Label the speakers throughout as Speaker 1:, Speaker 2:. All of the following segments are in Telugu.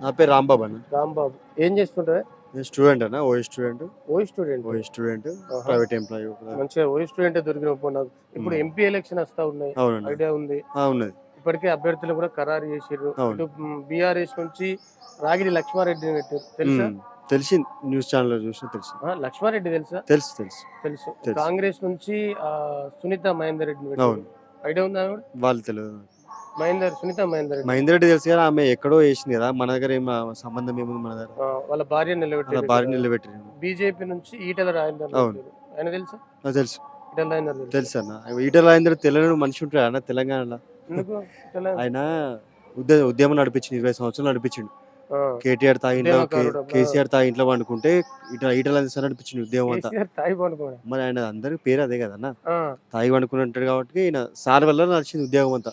Speaker 1: నా పేరు రాంబాబు అన్న.
Speaker 2: రాంబాబు. ఏం చేస్తుంటావే
Speaker 1: నేను స్టూడెంట్ అన్న ఓ స్టూడెంట్.
Speaker 2: ఓ స్టూడెంట్.
Speaker 1: ఓ స్టూడెంట్. ప్రైవేట్ ఎంప్లాయీ
Speaker 2: మంచిగా ఓ స్టూడెంట్ దొరికిన పో నాకు ఇప్పుడు. ఎంపీ ఎలక్షన్ వస్తా ఉన్నాయి. ఐడియా ఉంది.
Speaker 1: ఉన్నది.
Speaker 2: ఇప్పటికే అభ్యర్థులు కూడా ఖరారు
Speaker 1: అవును.
Speaker 2: ఇటు బీఆర్ఎస్ నుంచి రాగిడి లక్ష్మారెడ్డిని పెట్టారు తెలుసా?
Speaker 1: ఉమ్, తెలిసి న్యూస్ ఛానల్ చూసిన తెలుసు.
Speaker 2: లక్ష్మారెడ్డి తెలుసా?
Speaker 1: తెలుసు తెలుసు.
Speaker 2: తెలుసు. కాంగ్రెస్ నుంచి సునీత మహేందర్ రెడ్డిని ఐడియా ఉందా?
Speaker 1: వాళ్ళు తెలియదు
Speaker 2: మహేందర్ సునీత మహేందర్. రెడ్డి
Speaker 1: మహేందర్ రెడ్డి తెలుసు కానీ ఆమె ఎక్కడో వేసింది కదా మన దగ్గర ఏం ఆ సంబంధం ఏముంది మన దగ్గర?
Speaker 2: వాళ్ళ భార్య
Speaker 1: అలా
Speaker 2: నిలబెట్టారు
Speaker 1: భార్య నిలబెట్టారు
Speaker 2: బీజేపీ నుంచి ఈటెల రాజేందర్
Speaker 1: అవును.
Speaker 2: ఆయన తెలుసా?
Speaker 1: తెలుసు.
Speaker 2: ఈటెల రాజేందర్ తెలుసా?
Speaker 1: తెలుసు అన్న. ఈటల రాజేంద్ర తెలంగాణ మనిషి ఉంటాడు అన్న తెలంగాణలో. ఆయన ఉద్య ఉద్యమం నడిపించింది ఇరవై సంవత్సరాలు నడిపించిండు. కేటీఆర్ తా ఇంట్లో
Speaker 2: ఉద్యమకారుడు అబ్బా.
Speaker 1: కేసీఆర్ తా ఇంట్లో పండుకుంటే ఇట్లా ఈటల సార్ నడిపించింది ఉద్యమం అంతా.
Speaker 2: తాయి
Speaker 1: మరి ఆయన అందరి పేరు అదే కదన్న తాగి పండుకుని ఉంటాడు కాబట్టి ఈయన సార్ వల్ల నడిచింది ఉద్యోగం అంతా.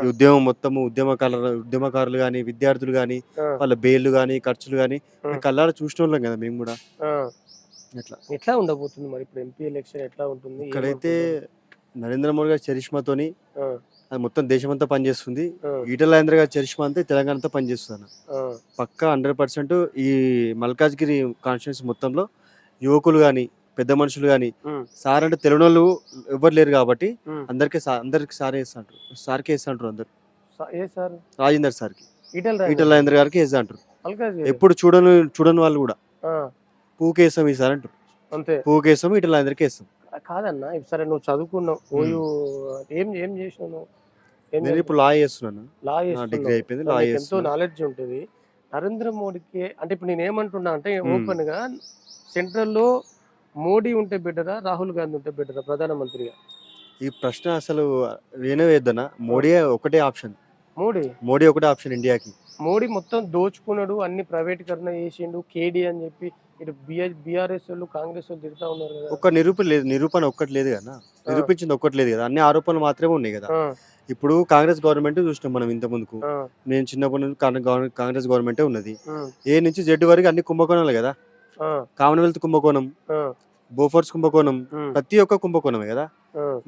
Speaker 1: ఈ ఉద్యమం మొత్తము ఉద్యమకారులు ఉద్యమకారులు కానీ విద్యార్థులు కానీ వాళ్ళ బెయిల్ కానీ ఖర్చులు కానీ
Speaker 2: ఆ.
Speaker 1: కళ్ళారా చూసిన వాళ్ళం కదా మేము కూడా. అట్లా
Speaker 2: ఎట్లా? ఉండబోతుంది మరి ఇప్పుడు ఎంపీ ఎలక్షన్ ఎట్లా ఉంటుంది?
Speaker 1: ఇక్కడైతే నరేంద్ర మోడీ గారి చరిష్మాతోని అది మొత్తం దేశమంతా పనిచేస్తుంది.
Speaker 2: ఆ,
Speaker 1: ఈటల రాజేంద్ర గారి చరిష్మా అంతా తెలంగాణ అంతా పనిచేస్తుంది అన్న
Speaker 2: ఆ,
Speaker 1: పక్కా హండ్రెడ్ పర్సెంట్ ఈ మల్కాజ్గిరి కాన్స్టిట్యూన్సీ మొత్తంలో యువకులు కానీ పెద్ద మనుషులు కానీ సార్ అంటే తెలియని వాళ్ళు ఎవరు లేరు కాబట్టి. అందరికీ అందరికి సారే వేస్తుంటారు సార్కే వేస్తుంటారు అందరు. రాజేందర్ సార్కి.
Speaker 2: ఈటెల రాజేందర్.
Speaker 1: గారికి వేస్తా అంటారు. ఎప్పుడు చూడని చూడని వాళ్ళు కూడా. పూకేసాం ఈ సార్ అంటారు.
Speaker 2: అంతే.
Speaker 1: పూకేసాం ఈటల రాజేంద్రకి వేస్తాం
Speaker 2: కాదన్నా సరే నువ్వు చదువుకున్నావు ఏం ఏం చేసినావు
Speaker 1: నేను ఇప్పుడు లా చేస్తున్నాను.
Speaker 2: Law
Speaker 1: degree. అయిపోయింది లా
Speaker 2: ఎంతో నాలెడ్జ్ ఉంటుంది. నరేంద్ర మోడీకి అంటే ఇప్పుడు నేను ఏమంటున్నా అంటే. ఓపెన్గా సెంట్రల్లో మోడీ ఉంటే బెటరా రాహుల్ గాంధీ ఉంటే బెటరా ప్రధానమంత్రిగా?
Speaker 1: ఈ ప్రశ్న అసలు నేనే వేద్దనా? మోడీ ఒకటే ఆప్షన్.
Speaker 2: మోడీ?
Speaker 1: మోడీ ఒకటే ఆప్షన్ ఇండియాకి.
Speaker 2: మోడీ మొత్తం దోచుకున్నాడు అన్ని ప్రైవేటీకరణ చేసిండు కేడీ అని చెప్పి ఇటు బిఆర్ బీఆర్ఎస్ వాళ్ళు కాంగ్రెస్ వాళ్ళు తిరుగుతా ఉన్నారు కదా.
Speaker 1: ఒక్క నిరూపణ లేదు నిరూపణ ఒక్కటి లేదు కదా. నిరూపించింది ఒక్కటి లేదు కదా. అన్ని ఆరోపణలు మాత్రమే ఉన్నాయి కదా. ఇప్పుడు కాంగ్రెస్ గవర్నమెంట్ చూసినాం మనం ఇంత ముందుకు. నేను చిన్నప్పటి నుంచి కాంగ్రెస్ గవర్న- కాంగ్రెస్ గవర్నమెంటే ఉన్నది. ఏ నుంచి జెడ్ వరకు అన్ని కుంభకోణాలు కదా. కామన్వెల్త్ కుంభకోణం బోఫోర్స్ కుంభకోణం ప్రతి ఒక్క కుంభకోణమే కదా.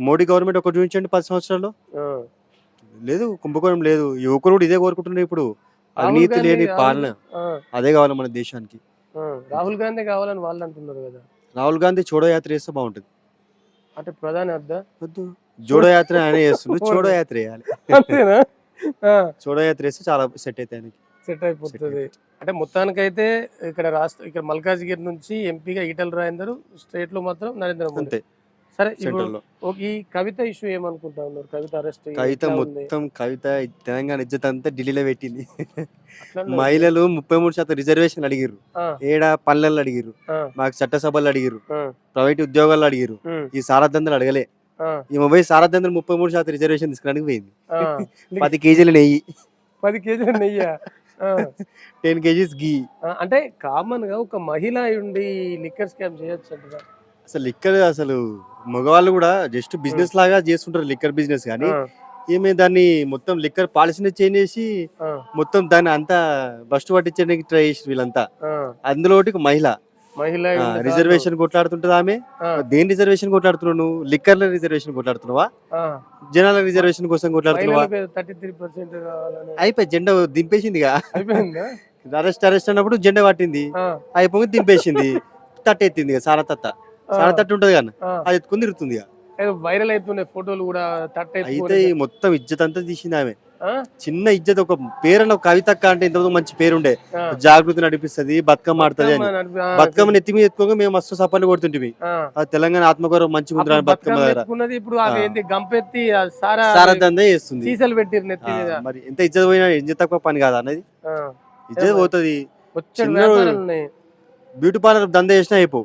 Speaker 1: మోడీ గవర్నమెంట్ ఒకటి చూపించండి పది సంవత్సరాలు
Speaker 2: ఆ.
Speaker 1: లేదు కుంభకోణం లేదు. యువకులు కూడా ఇదే కోరుకుంటున్నారు ఇప్పుడు. అవినీతి లేని పాలన. అదే కావాలి మన దేశానికి.
Speaker 2: రాహుల్ గాంధీ కావాలని వాళ్ళు అంటున్నారు కదా.
Speaker 1: రాహుల్ గాంధీ చోడో యాత్ర చేస్తే బాగుంటుంది.
Speaker 2: అంటే ప్రధాని అద్దా
Speaker 1: వద్దు. జోడో యాత్ర ఆయన చేస్తుండు. చోడో యాత్ర వేయాలి
Speaker 2: అంతేనా?
Speaker 1: చోడో యాత్ర వేస్తే చాలా సెట్ అయితే ఆయనకి.
Speaker 2: సెట్ అయిపోతుంది. అంటే మొత్తానికైతే ఇక్కడ రాష్ట్ర ఇక్కడ మల్కాజ్గిరి నుంచి ఎంపీగా ఈటల రాజేందర్ స్టేట్లో మాత్రం నరేంద్ర మోడీ
Speaker 1: అంతే.
Speaker 2: సరే ఈ కవిత ఇష్యూ ఏమనుకుంటా ఉన్నారు? కవిత అరెస్ట్
Speaker 1: కవిత మొత్తం కవిత తెలంగాణ ఇజ్జత్ అంతా ఢిల్లీలో పెట్టింది.
Speaker 2: మహిళ
Speaker 1: మహిళలు ముప్పై మూడు శాతం రిజర్వేషన్ అడిగిర్రు. ఏడ పల్లెల్లో అడిగిర్రు. మాకు చట్టసభలు అడిగిర్రు. ప్రైవేట్ ఉద్యోగాలు అడిగిర్రు. ఈ సారథందలు అడగలే. ఈ మొబైల్ సారథందలు ముప్పై మూడు శాతం రిజర్వేషన్ తీసుకోవడానికి పోయింది. పది కేజీలు నెయ్యి.
Speaker 2: పది కేజీల నెయ్యి?
Speaker 1: టెన్ కేజీస్ గీ
Speaker 2: అంటే కామన్గా ఒక మహిళ ఉండి లిక్కర్ స్కామ్ చేయొచ్చు అంటారా?
Speaker 1: అసలు లిక్కర్ అసలు మగవాళ్ళు కూడా జస్ట్ బిజినెస్ లాగా చేస్తుంటారు లిక్కర్ బిజినెస్ కానీ ఈమె దాన్ని మొత్తం లిక్కర్ పాలసీని చేంజ్ చేసి మొత్తం దాన్ని అంతా బస్ట్ పట్టించడానికి ట్రై చేసి వీళ్ళంతా. అందులో ఒకటి ఒక మహిళ
Speaker 2: మహిళ
Speaker 1: రిజర్వేషన్ కొట్లాడుతుంటది ఆమె. దేని రిజర్వేషన్ కొట్లాడుతున్నావు నువ్వు? లిక్కర్ల రిజర్వేషన్ కొట్లాడుతున్నావా. జనాల రిజర్వేషన్ కోసం కొట్లాడుతున్నావా? అయిపోయి జెండా దింపేసింది అరెస్ట్ అరెస్ట్ అన్నప్పుడు జెండా పట్టింది. అయిపోయి దింపేసింది. తట్ట ఎత్తింది ఇక సారా తత్త తట్టు ఉంటది కానీ. అది ఎత్తుకుని తిరుగుతుంది
Speaker 2: వైరల్ అవుతున్నాయి ఫోటోలు కూడా తట్ట
Speaker 1: అయితే మొత్తం ఇజ్జత్ అంతా తీసింది ఆమె? చిన్న ఇజ్జత్ ఒక పేరన్న కవితక్క అంటే ఇంతకుముందు మంచి పేరుండే. జాగృతి నడిపిస్తది బతుకమ్మ ఆడుతుంది అని.
Speaker 2: బతుకమ్మ
Speaker 1: ఎత్తి మీద ఎత్తుకోగా మేము మస్తు సపాలు కొడుతుంటివి తెలంగాణ ఆత్మగౌరవం
Speaker 2: అప్పుడు
Speaker 1: ఉందిరా బతుకమ్మ దగ్గర.
Speaker 2: ఇప్పుడు గంపెత్తి
Speaker 1: చేస్తుంది.
Speaker 2: సీసాలు నెత్తి మీద.
Speaker 1: మరి ఎంత ఇజ్జత్ పోయినా ఇజ్జత్ తక్కువ పని కాదా అన్నది. ఇజ్జత్ పోతుంది. బ్యూటీ పార్లర్ దందా చేసినా అయిపో.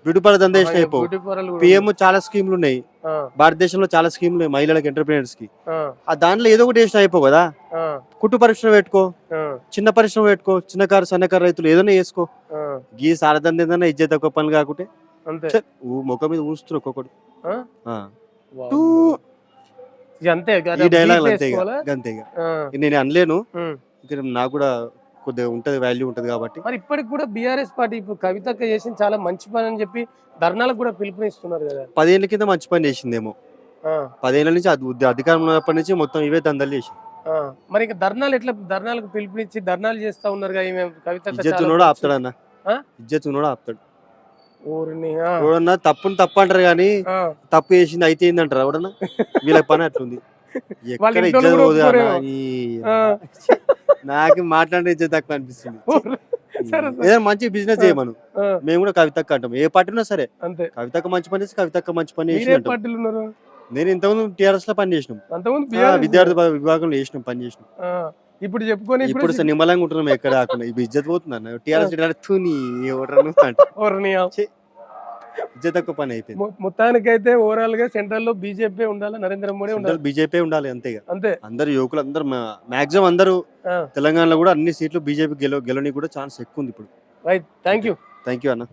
Speaker 2: ఆ.
Speaker 1: బ్యూటీ పార్లర్ దందా చేసినా అయిపో పిఎం చాలా స్కీమ్లు ఉన్నాయి భారతదేశంలో చాలా స్కీమ్లు ఉన్నాయి మహిళలకు ఎంటర్ప్రీనర్స్కి
Speaker 2: ఆ,
Speaker 1: దాంట్లో ఏదో ఒకటి చేసినా అయిపో కదా కుట్టు పరిశ్రమ పెట్టుకో చిన్న పరిశ్రమ పెట్టుకో చిన్నకారు సన్నకారు రైతులు ఏదైనా చేసుకో
Speaker 2: ఆ.
Speaker 1: గీ సారథం ఏదైనా ఇజ్జత్ తక్కువ పనులు కాకుంటే ముఖం మీద ఊస్తున్నారు ఒక్కొక్కడు
Speaker 2: ఆ?
Speaker 1: ఆ.
Speaker 2: వావ్.
Speaker 1: టూ.
Speaker 2: ఇది అంతే కదా,
Speaker 1: ఈ డైలాగ్ అంతే ఇక.
Speaker 2: వేసుకోవాలా?
Speaker 1: అంతే ఇక.
Speaker 2: ఆ,
Speaker 1: నేను అనలేను. ఇక్కడ నాకు కూడా కొద్దిగా ఉంటది వాల్యూ ఉంటది కాబట్టి.
Speaker 2: మరి ఇప్పటికి కూడా బీఆర్ఎస్ పార్టీ ఇప్పుడు కవితక్క చేసిన చాలా మంచి పని అని చెప్పి ధర్నాలకు కూడా పిలుపునిస్తున్నారు కదా.
Speaker 1: పదేళ్ళ కింద మంచి పని చేసిందేమో.
Speaker 2: ఆ,
Speaker 1: పదేళ్ళ నుంచి అది అధికారంలో ఉన్నప్పటి నుంచి మొత్తం ఇవే దందలు చేసి
Speaker 2: మరి ఇంకా ధర్నాలు ఎట్లా ధర్నాలకు పిలుపునిచ్చి ధర్నాలు చేస్తా ఉన్నారు కదా కవిత
Speaker 1: ఇజ్జత్ ఉన్నోడు ఆపుతాడన్న.
Speaker 2: ఆ?
Speaker 1: ఇజ్జత్ ఉన్నోడు ఆపుతాడు. ఎవడన్నా తప్పుని తప్పు అంటారు కానీ తప్పు చేసింది అయితే ఏందంటారు ఎవడన్నా? వీళ్ళ పని అట్లుంది. ఎక్కడ ఇజ్జత్ పోదు నాకు మాట్లాడే తక్కువ అనిపిస్తుంది. ఏదైనా మంచి బిజినెస్ చేయమను. మేము కూడా కవితక్క అంటాం ఏ పార్టీ ఉన్నా సరే. కవితక్క మంచి పని చేసి కవితక్క మంచి పని నేను ఇంతకుముందు టీఆర్ఎస్లో పని చేసినాం. విద్యార్థి విభా- విభాగంలో చేసినాం పని చేసినాం.
Speaker 2: ఇప్పుడు చెప్పుకొని
Speaker 1: ఇప్పుడు నిమ్మలంగా ఉంటున్నాం ఎక్కడ కాకుండా. ఇప్పుడు ఇజ్జత్ పోతుంది అన్న. టీఆర్ఎస్ తక్కువ పని అయిపోయింది.
Speaker 2: మొత్తానికైతే ఓవరాల్గా సెంట్రల్లో బీజేపీ ఉండాలి నరేంద్ర మోడీ ఉండాలి.
Speaker 1: బీజేపీ ఉండాలి అంతేగా
Speaker 2: అంతే.
Speaker 1: అందరు యువకులు అందరు మాక్సిమం అందరూ. తెలంగాణలో కూడా అన్ని సీట్లు బీజేపీ గెలవ గెలవని కూడా ఛాన్స్ ఎక్కువ ఉంది ఇప్పుడు.
Speaker 2: Right thank you
Speaker 1: thank you అన్న.